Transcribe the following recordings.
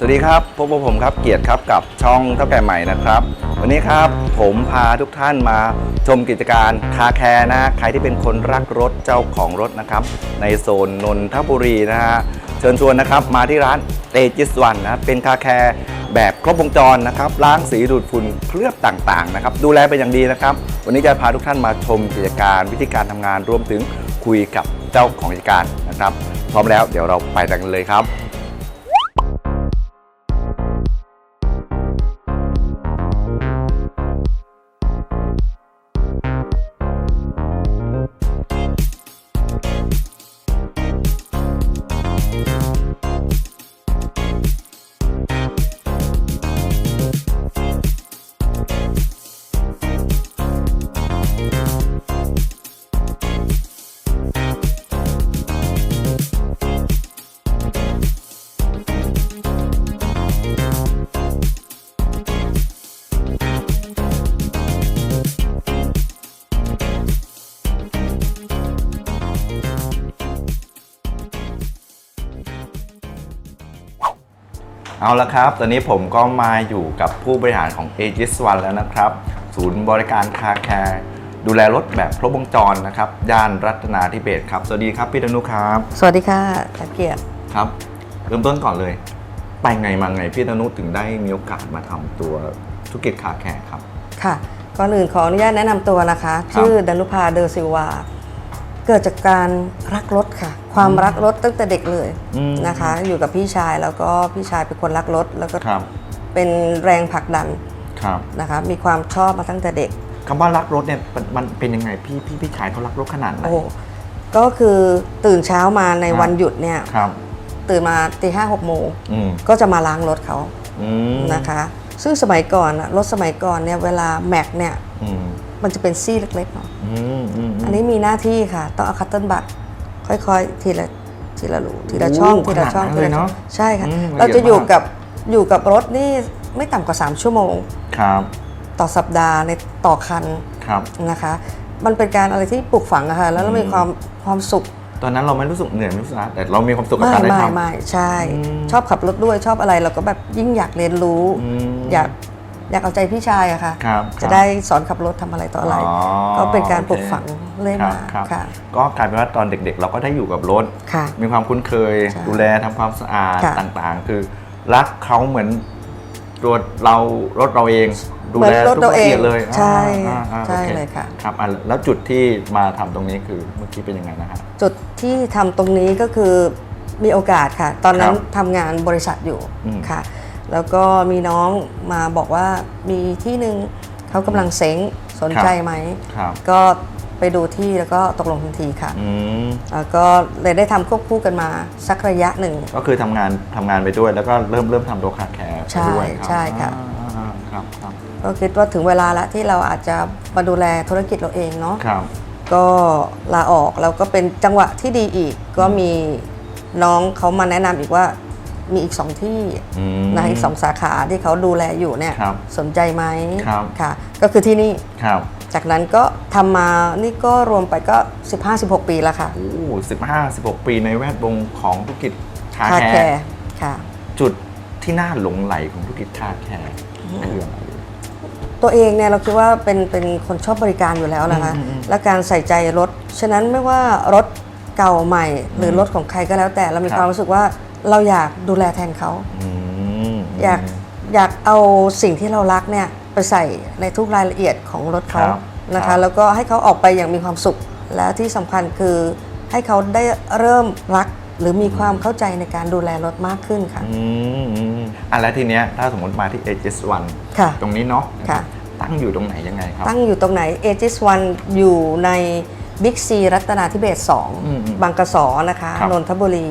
สวัสดีครับพบกับผมครับเกียรติครับกับช่องเท่าแก่ใหม่นะครับ วันนี้ครับผมพาทุกท่านมาชมกิจการคาแคร์นะใครที่เป็นคนรักรถเจ้าของรถนะครับ ในโซนนนทบุรีนะฮะเชิญชวนนะครับมาที่ร้านเตจิสวันนะเป็นคาแคร์แบบครบวงจรนะครับล้างสีดูดฝุ่นเคลือบต่างๆนะครับดูแลเป็นอย่างดีนะครับ วันนี้จะพาทุกท่านมาชมกิจการวิธีการทำงานรวมถึงคุยกับเจ้าของกิจการนะครับ พร้อมแล้วเดี๋ยวเราไปกันเลยครับ เอาละครับ ตอนนี้ผมก็มาอยู่กับผู้บริหารของ a g i s One แล้วนะครับ ศูนย์บริการคาแคร์ดูแลรถแบบครบวงจรนะครับย่านรัตนาธิเบศครับ สวัสดีครับพี่ดนุครับ สวัสดีค่ะตะเกียรติครับ เริ่มต้นก่อนเลย ไปไงมาไงพี่ดนุถึงได้มีโอกาสมาทำตัวธุรกิจคาแคร์ครับ ค่ะ ก่อนอื่นขออนุญาตแนะนำตัวนะคะ ชื่อดนุภาเดอซิลวา เกิดจากการรักรถค่ะ ความรักรถตั้งแต่เด็กเลยอืม นะคะ อยู่กับพี่ชายแล้วก็พี่ชายเป็นคนรักรถแล้วก็ครับเป็นแรงผลักดันครับนะคะ มีความชอบมาตั้งแต่เด็ก คำว่ารักรถเนี่ยมันมันเป็นยังไงพี่พี่พี่ชายเขารักรถขนาดไหน โอ้โหก็คือตื่นเช้ามาในครับ วันหยุดเนี่ย ครับ ตื่นมาตีห้าหกโมงอืมก็จะมาล้างรถเขาอืมนะคะ ซึ่งสมัยก่อนอะรถสมัยก่อนเนี่ยเวลาแม็กเนี่ยอืม มันจะเป็นซี่เล็กๆเนาะอืมอืมอันนี้มีหน้าที่ค่ะ ต้องเอาคัตเติ้ลบัตค่อยๆ ทีละทีละรูทีละช่องโอ้ทีละช่องขนาดนั้นเลยเนอะใช่ค่ะอืมละเอียดเราจะอยู่มากกับอยู่กับรถนี่ไม่ต่ำกว่า 3 ชั่วโมงครับต่อสัปดาห์ในต่อคันครับนะคะ มันเป็นการอะไรที่ปลูกฝังอะค่ะแล้วเรามีความความสุข ตอนนั้นเราไม่รู้สึกเหนื่อยไม่รู้สึกอะไรแต่เรามีความสุขกับไม่การได้ไม่ทำไม่ใช่อืมชอบขับรถด้วยชอบอะไรเราก็แบบยิ่งอยากเรียนรู้อืมอยาก อยากเอาใจพี่ชายอะค่ะ ครับจะได้สอนขับรถทำอะไรต่ออะไร อ๋อก็เป็นการปลูกโอเคฝังเรื่อยครับมาครับ ค่ะ ก็กลายเป็นว่าตอนเด็กๆ เราก็ได้อยู่กับรถ ค่ะ มีความคุ้นเคย ใช่ดูแลทำความสะอาดค่ะ ต่างๆ คือรักเขาเหมือนตัวเรารถเราเองดูเหมือนแลรถทุกเราละเองเอียดเลยใช่อ่าอ่าใช่โอเลยค่ะ ครับอะแล้วจุดที่มาทำตรงนี้คือเมื่อกี้เป็นยังไงนะครับจุดที่ทำตรงนี้ก็คือมีโอกาสค่ะ ตอนนั้นครับทำงานบริษัทอยู่อืมค่ะ แล้วก็มีน้องมาบอกว่ามีที่หนึ่งเขากำลังเซ้งสนใจไหม ครับ ก็ไปดูที่แล้วก็ตกลงทันทีค่ะอืมแล้วก็เลยได้ทำควบคู่กันมาสักระยะหนึ่ง ก็คือทำงานทำงานไปด้วยแล้วก็เริ่มเริ่มทำตัวคาแคร์ไปด้วยใช่ครับใช่ค่ะอ่าอ่าครับครับก็คิดว่าถึงเวลาแล้วที่เราอาจจะมาดูแลธุรกิจเราเองเนาะ ครับ ก็ลาออกแล้วก็เป็นจังหวะที่ดีอีก ก็มีน้องเขามาแนะนำอีกว่า มีอีกสองที่อืม นะอีกสองสาขาที่เขาดูแลอยู่เนี่ยครับสนใจไหมครับ ค่ะ ก็คือที่นี่ครับจากนั้นก็ทำมานี่ก็รวมไปก็ 15-16 ปีแล้วค่ะโอ้สิบห้าสิบหกปีในแวดวงของธุรกิจคาคาแคแคร์ร์ ค่ะ จุดที่น่าหลงไหลของธุรกิจคาแคร์คืออะไร ตัวเองเนี่ยเราคิดว่าเป็นเป็นคนชอบบริการอยู่แล้วนะคะ อืมอืมอืมและการใส่ใจรถ ฉะนั้นไม่ว่ารถเก่าใหม่ หรือรถของใครก็แล้วแต่เรามีครับ ความรู้สึกว่า เราอยากดูแลแทนเขาอืมอยากอยากเอาสิ่งที่เรารักเนี่ยไปใส่ในทุกรายละเอียดของรถเขาครับนะครัคะ บ แล้วก็ให้เขาออกไปอย่างมีความสุข และที่สำคัญคือให้เขาได้เริ่มรักหรือมีความเข้าใจในการดูแลรถมากขึ้นค่ะ อืมอืมอะแล้วทีเนี้ยถ้าสมมติมาที่ HS1 ค่ะ ตรงนี้เนาะค่ะ ตั้งอยู่ตรงไหนยังไงครับ ตั้งอยู่ตรงไหน a g i s One อยู่ในบิ๊กซีรัตนาธิเบศอืม2บางกระสอนะคะ ครับนนทบุรี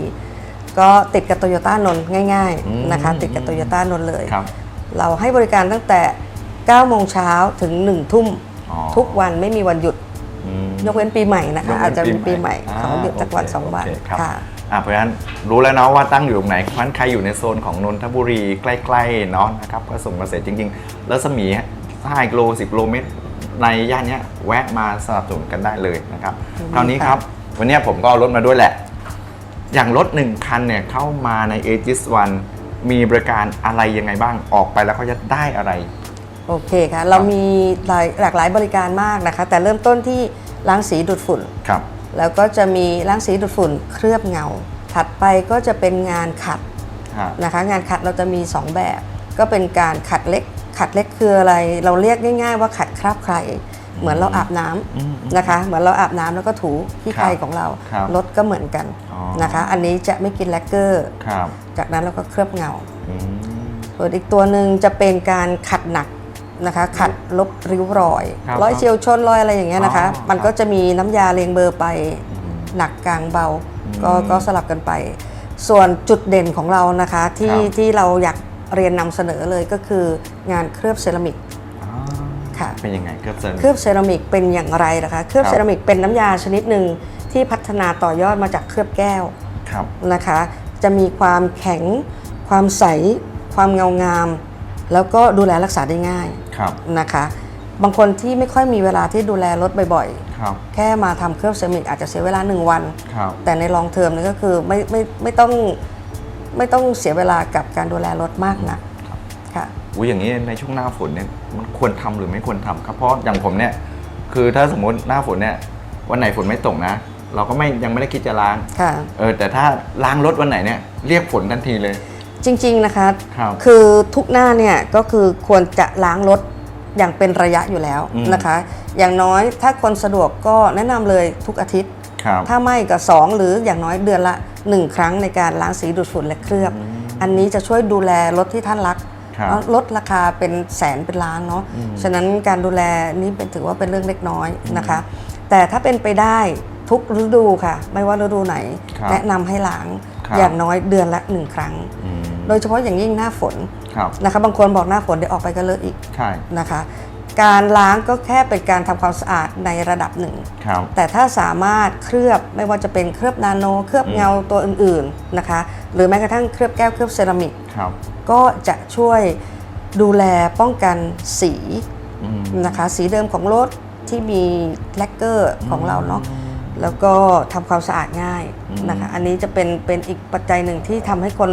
ก็ติดกับโตโยต้านนท์ง่ายอืมๆนะคะ ติดกับโตโยต้านนท์เลย ครับ เราให้บริการตั้งแต่ 9 โมงเช้าถึง 1 ทุ่มอ๋อทุกวันไม่มีวันหยุด อืม ยกเว้นปีใหม่นะยกเว้นคะ อาจจะมีปีใหม่อ่าเขาหยุดจากวันโอเคสองวันโอเคครับค่ะ อะเพราะฉะนั้นรู้แล้วเนาะว่าตั้งอยู่ตรงไหนเพราะฉะนั้นใครอยู่ในโซนของนนทบุรีใกล้ๆเนาะนะครับก็ส่งมาเสร็จจริง ๆ แล้วสมี5กิโล10กิโลเมตรในย่านเนี้ยแวะมาสนับสนุนกันได้เลยนะครับอืมคราวนี้ครับ วันเนี้ยผมก็เอารถมาด้วยแหละ อย่างรถหนึ่งคันเนี่ยเข้ามาใน a g i s One มีบริการอะไรยังไงบ้างออกไปแล้วเขาจะได้อะไร โอเคค่ะ เรามีหลายหลากหลายบริการมากนะคะ แต่เริ่มต้นที่ล้างสีดูดฝุ่นครับ แล้วก็จะมีล้างสีดูดฝุ่นเคลือบเงา ถัดไปก็จะเป็นงานขัดฮะนะคะ งานขัดเราจะมี 2 แบบ ก็เป็นการขัดเล็ก ขัดเล็กคืออะไร เราเรียกง่าย ๆ ว่าขัดคราบใคร เหมือนเราอาบน้ำอืมนะคะ เหมือนเราอาบน้ำแล้วก็ถูที่ครับใครของเราครับรถก็เหมือนกันอ๋อนะคะ อันนี้จะไม่กินแลกเกอร์ครับจากนั้นเราก็เคลือบเงาอืมส่วนอีกตัวหนึ่งจะเป็นการขัดหนักนะคะ ขัดลบริ้วรอยครับรอยเฉียวชนรอยอะไรอย่างเงี้ยนะคะอ๋อมันก็จะมีน้ำยาเรียงเบอร์ไปหนักกลางเบาก็อืมก็สลับกันไป ส่วนจุดเด่นของเรานะคะที่ครับที่เราอยากเรียนนำเสนอเลยก็คืองานเคลือบเซรามิกอ๋อค่ะ เป็นยังไงเคลือบเซรามิกเคลือบเซรามิกเป็นอย่างไรนะคะเคลือบครับ เซรามิกเป็นน้ำยาชนิดหนึ่งที่พัฒนาต่อยอดมาจากเคลือบแก้วครับ นะคะ จะมีความแข็ง ความใส ความเงางาม แล้วก็ดูแลรักษาได้ง่ายครับ นะคะ บางคนที่ไม่ค่อยมีเวลาที่ดูแลรถบ่อยครับ ๆ แค่มาทำเคลือบเซรามิกอาจจะเสียเวลา 1 วัน ครับ แต่ในลองเทอมนี่ก็คือไม่ไม่ไม่ต้องไม่ต้องเสียเวลากับการดูแลรถมากนักค่ะ อุ้ยอย่างนี้ในช่วงหน้าฝนเนี่ยมันควรทำหรือไม่ควรทำครับเพราะอย่างผมเนี่ยคือถ้าสมมติหน้าฝนเนี่ยวันไหนฝนไม่ตกนะ เราก็ไม่ยังไม่ได้คิดจะล้างค่ะเออแต่ถ้าล้างรถวันไหนเนี่ยเรียกฝนทันทีเลย จริง ๆนะคะครับคือทุกหน้าเนี่ยก็คือควรจะล้างรถอย่างเป็นระยะอยู่แล้วอืมนะคะ อย่างน้อยถ้าคนสะดวกก็แนะนำเลยทุกอาทิตย์ครับถ้าไม่ก็2หรืออย่างน้อยเดือนละ 1 ครั้งในการล้างสีดูดฝุ่นและเคลือบ อันนี้จะช่วยดูแลรถที่ท่านรักครับเนอะ ลดราคาเป็นแสนเป็นล้านเนาะฉะนั้นการดูแลนี่เป็นถือว่าเป็นเรื่องเล็กน้อยนะคะ แต่ถ้าเป็นไปได้ทุกฤดูค่ะ ไม่ว่าฤดูไหนครับแนะนำให้ล้างครับอย่างน้อยเดือนละหนึ่งครั้งอืมโดยเฉพาะอย่างยิ่งหน้าฝนครับนะคะบางคนบอกหน้าฝนเดี๋ยวออกไปก็เลอะอีกใช่นะคะ การล้างก็แค่เป็นการทำความสะอาดในระดับหนึ่ง ครับ แต่ถ้าสามารถเคลือบไม่ว่าจะเป็นเคลือบนาโน เคลือบเงาตัวอื่นๆนะคะ หรือแม้กระทั่งเคลือบแก้วเคลือบเซรามิก ครับ ก็จะช่วยดูแลป้องกันสีอืม นะคะ สีเดิมของรถที่มีแลกเกอร์ของเราเนาะ แล้วก็ทำความสะอาดง่ายนะคะ อันนี้จะเป็นเป็นอีกปัจจัยหนึ่งที่ทำให้คน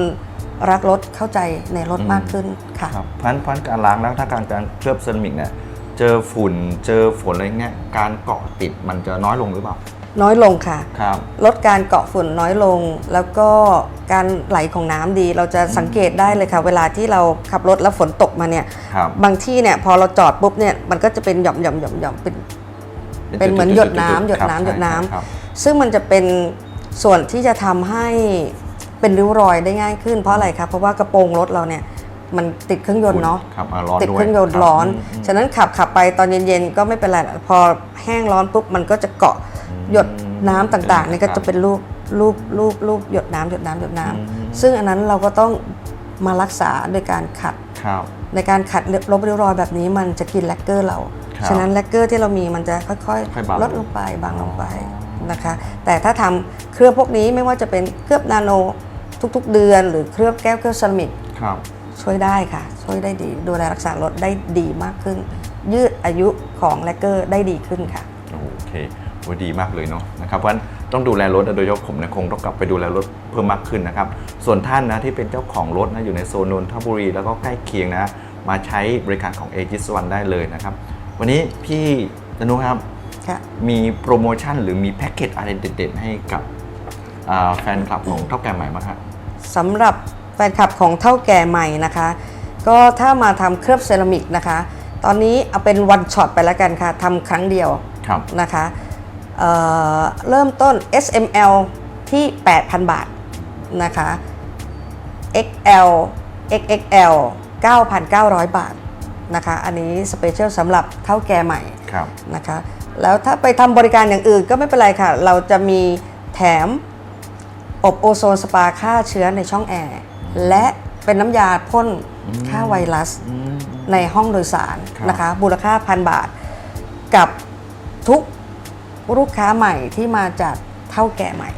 รักรถเข้าใจในรถมากขึ้นค่ะ ครับเพราะฉะนั้นเพราะฉะนั้นการล้างแล้วถ้าการการเคลือบเซรามิกเนี่ย เจอฝุ่นเจอฝนอะไรเงี้ยการเกาะติดมันจะน้อยลงหรือเปล่า น้อยลงค่ะ ครับ ลดการเกาะฝุ่นน้อยลง แล้วก็การไหลของน้ำดีเราจะสังเกตได้เลยค่ะ เวลาที่เราขับรถแล้วฝนตกมาเนี่ยครับบางที่เนี่ยพอเราจอดปุ๊บเนี่ยมันก็จะเป็นหย่อมหย่อมหย่อมหย่อมเป็น เป็นเหมือนหยดน้ำหยดน้ำหยดน้ำ ครับ ซึ่งมันจะเป็นส่วนที่จะทำให้เป็นริ้วรอยได้ง่ายขึ้นเพราะอะไรครับเพราะว่ากระโปรงรถเราเนี่ย มันติดเครื่องยนต์เนาะครับอ่าร้อนติดด้วยเครื่องยนต์คบร้อนมฉะนั้นขับขับไปตอนเย็นๆก็ไม่เป็นไรพอแห้งร้อนปุ๊บมันก็จะเกาะหยดน้ำต่างๆนี่ก็จะเป็นรูปรูปรูปรูปหยดน้ำหยดน้ำหยดน้ำซึ่งอันนั้นเราก็ต้องมารักษาโดยการขัดครับในการขัดลบริ้วรอยแบบนี้มันจะกินแลกเกอร์เราครับฉะนั้นแลกเกอร์ที่เรามีมันจะค่อยค่อยเบาๆลดลงไปบางลงไปนะคะ แต่ถ้าทำเคลือบพวกนี้ไม่ว่าจะเป็นเคลือบนาโนทุกๆ เดือน หรือเคลือบแก้วเคลือบเซรามิกครับ ช่วยได้ค่ะ ช่วยได้ดี ดูแลรักษารถได้ดีมากขึ้น ยืดอายุของแลกเกอร์ได้ดีขึ้นค่ะ โอเคโอ้ดีมากเลยเนาะนะครับเพราะฉะนั้นต้องดูแลรถนะโดยเฉพาะผมเนี่ยคงต้องกลับไปดูแลรถเพิ่มมากขึ้นนะครับ ส่วนท่านนะที่เป็นเจ้าของรถนะอยู่ในโซนนนทบุรี แล้วก็ใกล้เคียงนะ มาใช้บริการของ a อ i s One ได้เลยนะครับ วันนี้พี่ธนุครับค่ะมีโปรโมชั่นหรือมีแพ็กเกจอะไรเด็ดๆให้กับอ่าแฟนคลับของเท่าแก่ใหม่บ้างครับสำหรับ แฟนคลับของเท่าแก่ใหม่นะคะ ก็ถ้ามาทำเคลือบเซรามิกนะคะ ตอนนี้เอาเป็นวันช็อตไปแล้วกันค่ะทำครั้งเดียวครับนะคะเอ่อเริ่มต้น SML ที่ 8,000 บาทนะคะ XL XXL 9,900 บาทนะคะ อันนี้สเปเชียลสำหรับเท่าแก่ใหม่ครับนะคะ แล้วถ้าไปทำบริการอย่างอื่นก็ไม่เป็นไรค่ะ เราจะมีแถมอบโอโซนสปาฆ่าเชื้อในช่องแอร์ และเป็นน้ำยาพ่นฆ่าไวรัสในห้องโดยสารครับนะคะมูลค่าพันบาท กับทุกลูกค้าใหม่ที่มาจากเท่าแก่ใหม่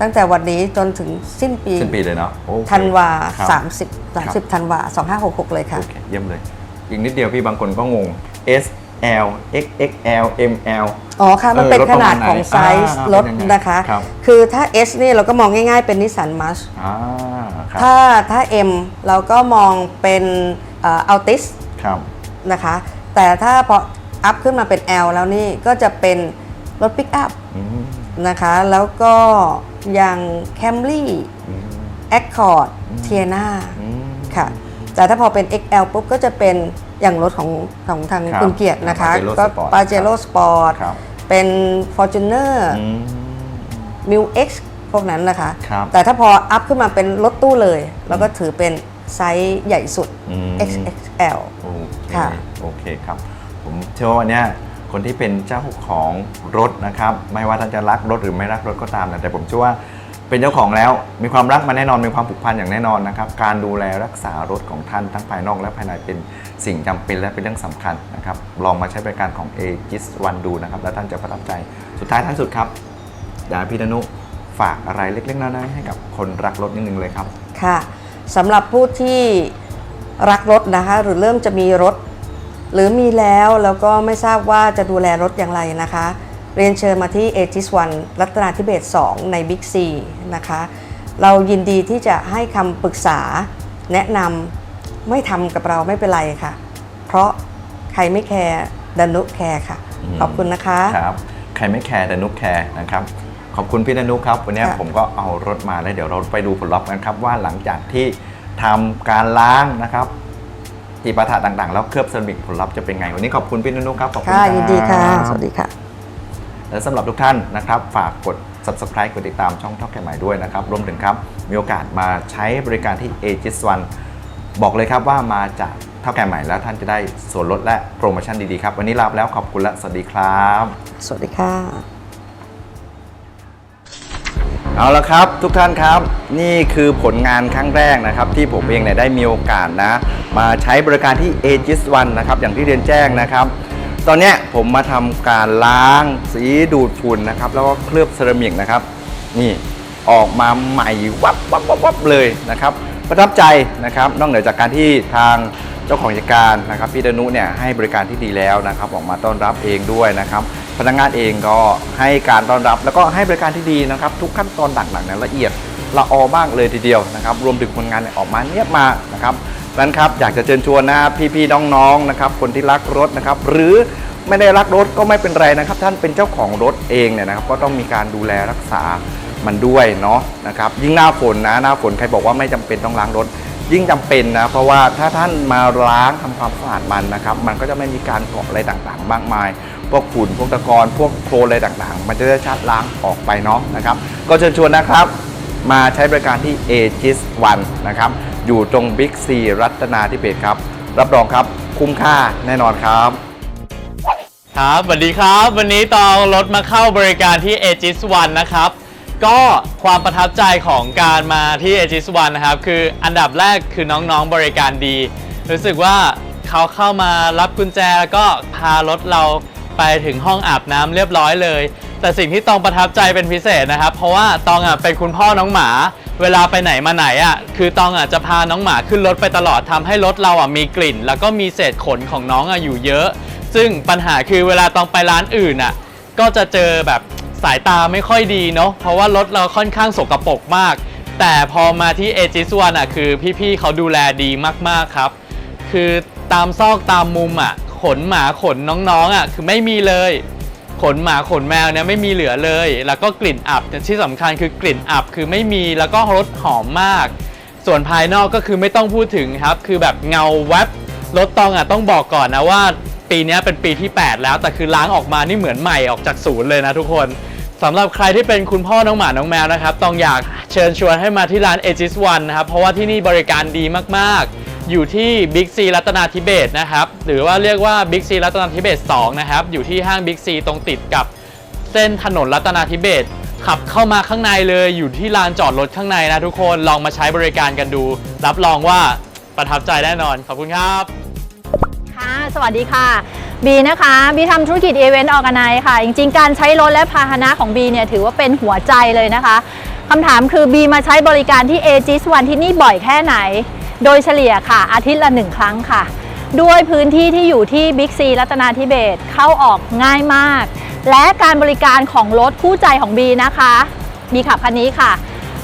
ตั้งแต่วันนี้จนถึงสิ้นปีสิ้นปีเลยเนาะโอเคธันวาครับ30 30ธันวา2566เลยค่ะโอเคเยี่ยมเลย อีกนิดเดียวพี่บางคนก็งง S L X X L M L อ๋อค่ะ มันเป็นเออรถขนาดประมาณไหนของไซส์อ่ารถเป็นยังไงนะคะครับคือถ้า S นี่เราก็มองง่ายๆเป็นนิสสันมาชอ่าครับถ้าถ้า M เราก็มองเป็นอัลติสครับนะคะ แต่ถ้าพออัพขึ้นมาเป็น L แล้วนี่ก็จะเป็นรถปิกอัพอืมนะคะ แล้วก็อย่าง Camry อืม Accord t i a n a อืมค่ะ แต่ถ้าพอเป็น XL ปุ๊บก็จะเป็น อย่างรถของของทางครับคุณเกียรตินะคะ Pajero ก็ Sport ปาเจโร่สปอร์ตครับ เป็น Fortuner อืม m i l X พวกนั้นนะคะ ครับแต่ถ้าพออัพขึ้นมาเป็นรถตู้เลย แล้วก็ถือเป็นไซส์ใหญ่สุด อืม XXL โอเคค่ะ โอเคครับ ผมเชื่อว่าวันเนี้ยคนที่เป็นเจ้าของรถนะครับ ไม่ว่าท่านจะรักรถหรือไม่รักรถก็ตามนะแต่ผมเชื่อว่า เป็นเจ้าของแล้ว มีความรักมาแน่นอนมีความผูกพันอย่างแน่นอนนะครับ การดูแลรักษารถของท่านทั้งภายนอกและภายในเป็นสิ่งจำเป็นและเป็นเรื่องสำคัญนะครับ ลองมาใช้บริการของ a g i s One ดูนะครับ แล้วท่านจะประทับใจสุดท้ายท้ายสุดครับอยากพี่ดนุฝากอะไรเล็กๆน้อยๆให้กับคนรักรถนิดนึงเลยครับค่ะสำหรับผู้ที่รักรถนะคะ หรือเริ่มจะมีรถ หรือมีแล้วแล้วก็ไม่ทราบว่าจะดูแลรถอย่างไรนะคะ เรียนเชิญมาที่เอจิสวันรัตนาธิเบศ2ในบิ๊กซีนะคะ เรายินดีที่จะให้คำปรึกษาแนะนำไม่ทำกับเราไม่เป็นไรค่ะ เพราะใครไม่แคร์ดันุแคร์ค่ะอืมขอบคุณนะคะครับใครไม่แคร์แต่นุกแคร์นะครับขอบคุณพี่ดนุครับ วันนี้ค่ะผมก็เอารถมาแล้วเดี๋ยวเราไปดูผลลัพธ์กันครับ ว่าหลังจากที่ทำการล้างนะครับจีปาถะต่างๆ แล้วเคลือบเซรามิกผลลัพธ์จะเป็นไง วันนี้ขอบคุณพี่ดนุครับขอบคุณค่ะรับยินดีค่ะ สวัสดีค่ะ และสำหรับทุกท่านนะครับฝากกด subscribe กดติดตามช่องท่อแก่ใหม่ด้วยนะครับรวมถึงครับมีโอกาสมาใช้บริการที่ a g i s One บอกเลยครับว่ามาจากเท่าแก่ใหม่แล้วท่านจะได้ส่วนลดและโปรโมชั่นดีๆครับ วันนี้ลาไปแล้วขอบคุณและสวัสดีครับ สวัสดีค่ะ เอาละครับทุกท่านครับ นี่คือผลงานครั้งแรกนะครับ ที่ผมเองเนี่ยได้มีโอกาสนะ มาใช้บริการที่ a g i s One นะครับ อย่างที่เรียนแจ้งนะครับ ตอนนี้ผมมาทำการล้างสีดูดฝุ่นนะครับ แล้วก็เคลือบเซรามิกนะครับ นี่ออกมาใหม่วับวับวับวับเลยนะครับ ประทับใจนะครับ นอกเหนือจากการที่ทางเจ้าของกิจการนะครับพี่ดนุเนี่ยให้บริการที่ดีแล้วนะครับ ออกมาต้อนรับเองด้วยนะครับ พนักงานเองก็ให้การต้อนรับ แล้วก็ให้บริการที่ดีนะครับ ทุกขั้นตอนต่างๆเนี่ยละเอียดละออมากเลยทีเดียวนะครับ รวมถึงผลงานออกมาเนียบมากนะครับ นั้นครับอยากจะเชิญชวนนะพี่ๆน้องๆนะครับคนที่รักรถนะครับหรือไม่ได้รักรถก็ไม่เป็นไรนะครับ ท่านเป็นเจ้าของรถเองเนี่ยนะครับ ก็ต้องมีการดูแลรักษามันด้วยเนาะนะครับยิ่งหน้าฝนนะหน้าฝนใครบอกว่าไม่จำเป็นต้องล้างรถ ยิ่งจำเป็นนะเพราะว่าถ้าท่านมาล้างทำความสะอาดมันนะครับ มันก็จะไม่มีการเกาะอะไรต่างๆ มากมาย พวกฝุ่นพวกตะกอนพวกโคลนอะไรต่างๆ มันจะได้ชัดล้างออกไปเนาะนะครับ ก็เชิญชวนนะครับ มาใช้บริการที่ a g i s One นะครับ อยู่ตรง Big C รัตนาธิเบศครับ รับรองครับคุ้มค่าแน่นอนครับครับสวัสดีครับ วันนี้ตองรถมาเข้าบริการที่ a g i s One นะครับ ก็ความประทับใจของการมาที่ a g i s One นะครับ คืออันดับแรกคือน้องๆบริการดี รู้สึกว่าเขาเข้ามารับกุญแจแล้วก็พารถเราไปถึงห้องอาบน้ำเรียบร้อยเลย แต่สิ่งที่ตองประทับใจเป็นพิเศษนะครับ เพราะว่าตองอะเป็นคุณพ่อน้องหมา เวลาไปไหนมาไหนอะคือตองอะจะพาน้องหมาขึ้นรถไปตลอดทำให้รถเราอะมีกลิ่น แล้วก็มีเศษขนของน้องอะอยู่เยอะ ซึ่งปัญหาคือเวลาตองไปร้านอื่นอะก็จะเจอแบบสายตาไม่ค่อยดีเนาะเพราะว่ารถเราค่อนข้างสกปรกมาก แต่พอมาที่เอจิสวนอะคือพี่ๆเขาดูแลดีมากๆครับ คือตามซอกตามมุมอะขนหมาขนน้องๆอะคือไม่มีเลย ขนหมาขนแมวเนี่ยไม่มีเหลือเลย แล้วก็กลิ่นอับที่สำคัญคือกลิ่นอับคือไม่มีแล้วก็รสหอมมาก ส่วนภายนอกก็คือไม่ต้องพูดถึงครับ คือแบบเงาแวบรถตองอะต้องบอกก่อนนะว่า ปีนี้เป็นปีที่ 8 แล้ว แต่คือล้างออกมานี่เหมือนใหม่ออกจากศูนย์เลยนะทุกคนสำหรับใครที่เป็นคุณพ่อน้องหมาน้องแมวนะครับ ต้องอยากเชิญชวนให้มาที่ร้าน a g i s One นะครับ เพราะว่าที่นี่บริการดีมากๆ อยู่ที่ Big C รัตนาธิเบศนะครับ หรือว่าเรียกว่า Big C รัตนาธิเบศ2นะครับ อยู่ที่ห้าง Big C ตรงติดกับเส้นถนนรัตนาธิเบศขับเข้ามาข้างในเลยอยู่ที่ลานจอดรถข้างในนะทุกคนลองมาใช้บริการกันดู รับรองว่าประทับใจแน่นอน ขอบคุณครับ ค่ะ สวัสดีค่ะ บีนะคะ บีทำธุรกิจ Event Organize ค่ะ จริง ๆ การใช้รถและพาหนะของบีเนี่ยถือว่าเป็นหัวใจเลยนะคะคำถามคือบีมาใช้บริการที่ a g i s One ที่นี่บ่อยแค่ไหน โดยเฉลี่ยค่ะ อาทิตย์ละหนึ่งครั้งค่ะ ด้วยพื้นที่ที่อยู่ที่ Big C รัตนาธิเบศเข้าออกง่ายมาก และการบริการของรถคู่ใจของบีนะคะบีขับคันนี้ค่ะ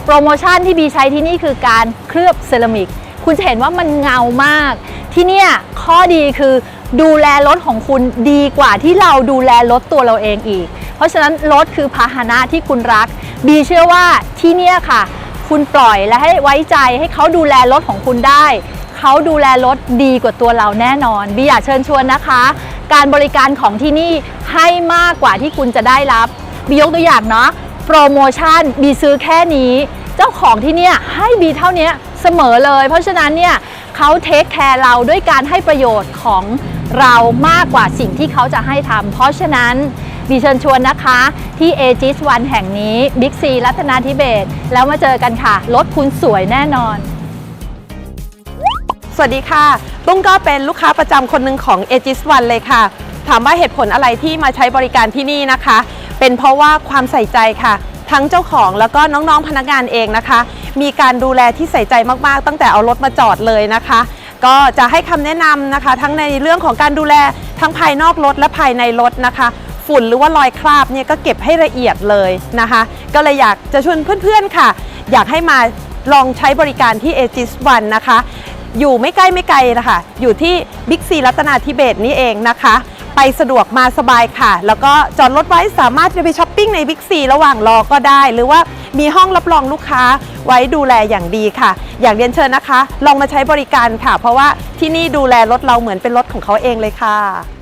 โปรโมชั่นที่บีใช้ที่นี่คือการเคลือบเซรามิก คุณจะเห็นว่ามันเงามาก ที่เนี่ยข้อดีคือดูแลรถของคุณดีกว่าที่เราดูแลรถตัวเราเองอีก เพราะฉะนั้นรถคือพาหนะที่คุณรัก บีเชื่อว่าที่เนี่ยค่ะ คุณปล่อยและให้ไว้ใจให้เขาดูแลรถของคุณได้ เขาดูแลรถดีกว่าตัวเราแน่นอนบีอยากเชิญชวนนะคะ การบริการของที่นี่ให้มากกว่าที่คุณจะได้รับบียกตัวอย่างเนาะโปรโมชั่นบีซื้อแค่นี้ เจ้าของที่เนี่ยให้บีเท่านี้เสมอเลย เพราะฉะนั้นเนี่ยเขาเทคแคร์เราด้วยการให้ประโยชน์ของ เรามากกว่าสิ่งที่เขาจะให้ทำเพราะฉะนั้นบีเชิญชวนนะคะที่ a g i s 1แห่งนี้บิ๊กซีรัตนาธิเบศแล้วมาเจอกันค่ะ รถคุณสวยแน่นอน สวัสดีค่ะตุ้งก็เป็นลูกค้าประจำคนหนึ่งของ a g i s One เลยค่ะ ถามว่าเหตุผลอะไรที่มาใช้บริการที่นี่นะคะ เป็นเพราะว่าความใส่ใจค่ะ ทั้งเจ้าของแล้วก็น้องๆพนักงานเองนะคะ มีการดูแลที่ใส่ใจมากๆ ตั้งแต่เอารถมาจอดเลยนะคะ ก็จะให้คำแนะนำนะคะ ทั้งในเรื่องของการดูแลทั้งภายนอกรถและภายในรถนะคะฝุ่นหรือว่ารอยคราบเนี่ยก็เก็บให้ละเอียดเลยนะคะ ก็เลยอยากจะชวนเพื่อนๆค่ะ อยากให้มาลองใช้บริการที่ a g i s One นะคะ อยู่ไม่ใกล้ไม่ไกลนะคะ อยู่ที่บิ๊กซีรัตนาธิเบศนี่เองนะคะ ไปสะดวกมาสบายค่ะ แล้วก็จอดรถไว้สามารถจะไปช้อปปิ้งในบิ๊กซีระหว่างรอก็ได้ หรือว่ามีห้องรับรองลูกค้าไว้ดูแลอย่างดีค่ะ อยากเรียนเชิญนะคะ ลองมาใช้บริการค่ะ เพราะว่าที่นี่ดูแลรถเราเหมือนเป็นรถของเขาเองเลยค่ะ